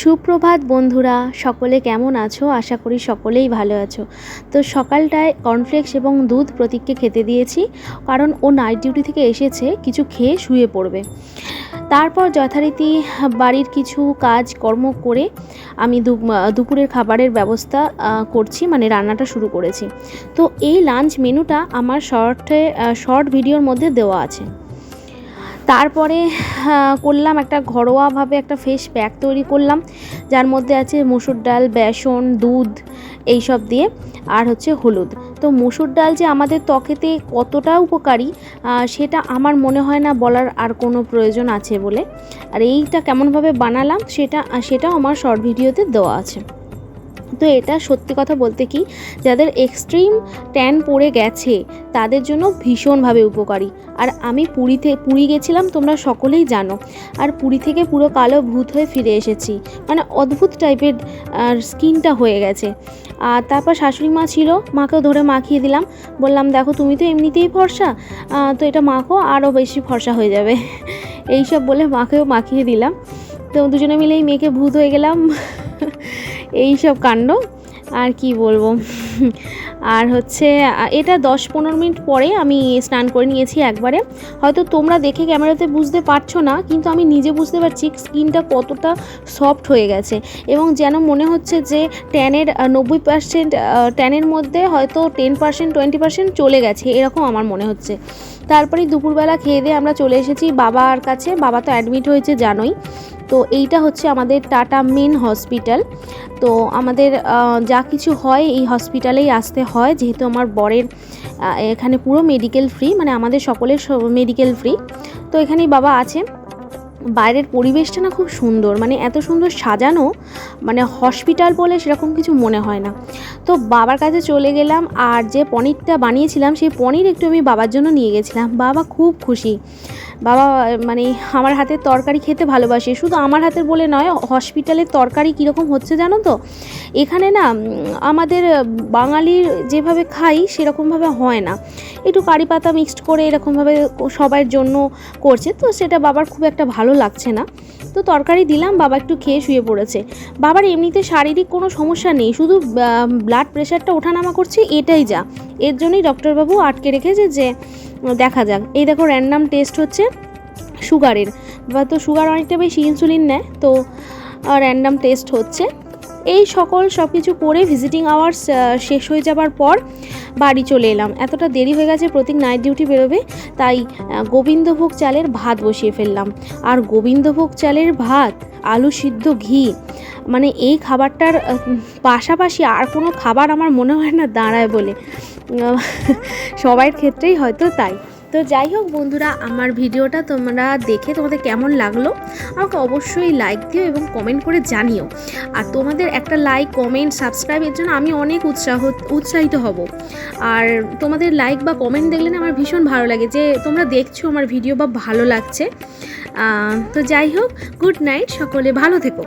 সুপ্রভাত বন্ধুরা, সকলে কেমন আছো? আশা করি সকলেই ভালো আছো। তো সকালটায় কর্নফ্লেক্স এবং দুধ প্রতীককে খেতে দিয়েছি, কারণ ও নাইট ডিউটি থেকে এসেছে, কিছু খেয়ে শুয়ে পড়বে। তারপর যথারীতি বাড়ির কিছু কাজ কর্ম করে আমি দুপুরের খাবারের ব্যবস্থা করছি মানে রান্নাটা শুরু করেছি। তো এই লাঞ্চ মেনুটা আমার শর্টে শর্ট ভিডিওর মধ্যে দেওয়া আছে। তারপরে করলাম একটা ঘরোয়াভাবে একটা ফেস প্যাক তৈরি করলাম, যার মধ্যে আছে মুসুর ডাল, বেসন, দুধ এইসব দিয়ে, আর হচ্ছে হলুদ। তো মুসুর ডাল যে আমাদের ত্বকেতে কতটা উপকারী সেটা আমার মনে হয় না বলার আর কোনো প্রয়োজন আছে বলে। আর এইটা কেমনভাবে বানালাম সেটা, সেটাও আমার শর্ট ভিডিওতে দেওয়া আছে। তো এটা সত্যি কথা বলতে কি, যাদের এক্সট্রিম ট্যান পড়ে গেছে, তাদের জন্য ভীষণভাবে উপকারী। আর আমি পুরীতে, পুরী গেছিলাম, তোমরা সকলেই জানো। আর পুরী থেকে পুরো কালো ভূত হয়ে ফিরে এসেছি। মানে অদ্ভুত টাইপের স্কিনটা হয়ে গেছে। আর তারপর শাশুড়ি মা ছিল, মাকেও ধরে মাখিয়ে দিলাম। বললাম, দেখো, তুমি তো এমনিতেই ফর্সা। তো এটা মাখো আরও বেশি ফর্সা হয়ে যাবে। এইসব বলে মাকেও মাখিয়ে দিলাম। তো দুজনে মিলেই মেয়েকে ভূত হয়ে গেলাম। এই সব কাণ্ড। আর কি বলব? আর হচ্ছে এটা দশ পনেরো মিনিট পরে আমি স্নান করে নিয়েছি একবারে। হয়তো তোমরা দেখে ক্যামেরাতে বুঝতে পারছ না, কিন্তু আমি নিজে বুঝতে পারছি স্কিনটা কতটা সফট হয়ে গেছে। এবং যেন মনে হচ্ছে যে ট্যানের নব্বই পার্সেন্ট ট্যানের মধ্যে হয়তো টেন পার্সেন্ট, টোয়েন্টি পার্সেন্ট চলে গেছে, এরকম আমার মনে হচ্ছে। তারপরে দুপুরবেলা খেয়ে দিয়ে আমরা চলে এসেছি বাবার কাছে। বাবা তো অ্যাডমিট হয়েছে জানোই। তো এইটা হচ্ছে আমাদের টাটা মেন হসপিটাল। তো আমাদের যা কিছু হয় এই হসপিটালেই আসতে হয়, যেহেতু আমার বরের এখানে পুরো মেডিকেল ফ্রি মানে আমাদের সকলের মেডিকেল ফ্রি তো এখানেই বাবা আছে। বাইরের পরিবেশটা না খুব সুন্দর মানে এত সুন্দর সাজানো মানে হসপিটাল বলে সেরকম কিছু মনে হয় না। তো বাবার কাছে চলে গেলাম, আর যে পনিরটা বানিয়েছিলাম, সেই পনির একটু আমি বাবার জন্য নিয়ে গেছিলাম। বাবা খুব খুশি। বাবা মানে আমার হাতের তরকারি খেতে ভালোবাসে। শুধু আমার হাতের বলে নয় হসপিটালের তরকারি কীরকম হচ্ছে জানো তো? এখানে না আমাদের বাঙালির যেভাবে খাই, সেরকমভাবে হয় না। একটু কারি পাতা মিক্সড করে এরকমভাবে সবার জন্য করছে, তো সেটা বাবার খুব একটা ভালো লাগছে না। তো তরকারি দিলাম, বাবা একটু খেয়ে শুয়ে পড়েছে। বাবার এমনিতে শারীরিক কোনো সমস্যা নেই, শুধু ব্লাড প্রেশারটা ওঠানামা করছে, এটাই যা। এর জন্যই ডক্টরবাবু আটকে রেখেছে যে দেখা যাক। এই দেখো র্যান্ডাম টেস্ট হচ্ছে সুগারের বা তো সুগার অনেকটা বেশি ইনসুলিন নেয়, তো র্যান্ডাম টেস্ট হচ্ছে। এই সকল সব কিছু করে ভিজিটিং আওয়ার্স শেষ হয়ে যাবার পর বাড়ি চলে এলাম। এতটা দেরি হয়ে গেছে প্রতীক নাইট ডিউটি বেরোবে, তাই গোবিন্দভোগ চালের ভাত বসিয়ে ফেললাম। আর গোবিন্দভোগ চালের ভাত, আলু সিদ্ধ ঘি মানে এই খাবারটার পাশাপাশি আর কোনো খাবার আমার মনে হয় না দাঁড়ায় বলে। সবার ক্ষেত্রেই হয়তো তাই। তো যাই হোক বন্ধুরা, আমার ভিডিওটা তোমরা দেখে তোমাদের কেমন লাগল, আমাকে অবশ্যই লাইক দিও এবং কমেন্ট করে জানিও। আর তোমাদের একটা লাইক কমেন্ট সাবস্ক্রাইবের জন্য আমি অনেক উৎসাহ, উৎসাহিত হব। আর তোমাদের লাইক বা কমেন্ট দেখলে না আমার ভীষণ ভালো লাগে যে তোমরা দেখছ আমার ভিডিও বা ভালো লাগছে। তো যাই হোক গুড নাইট সকলে, ভালো থেকো।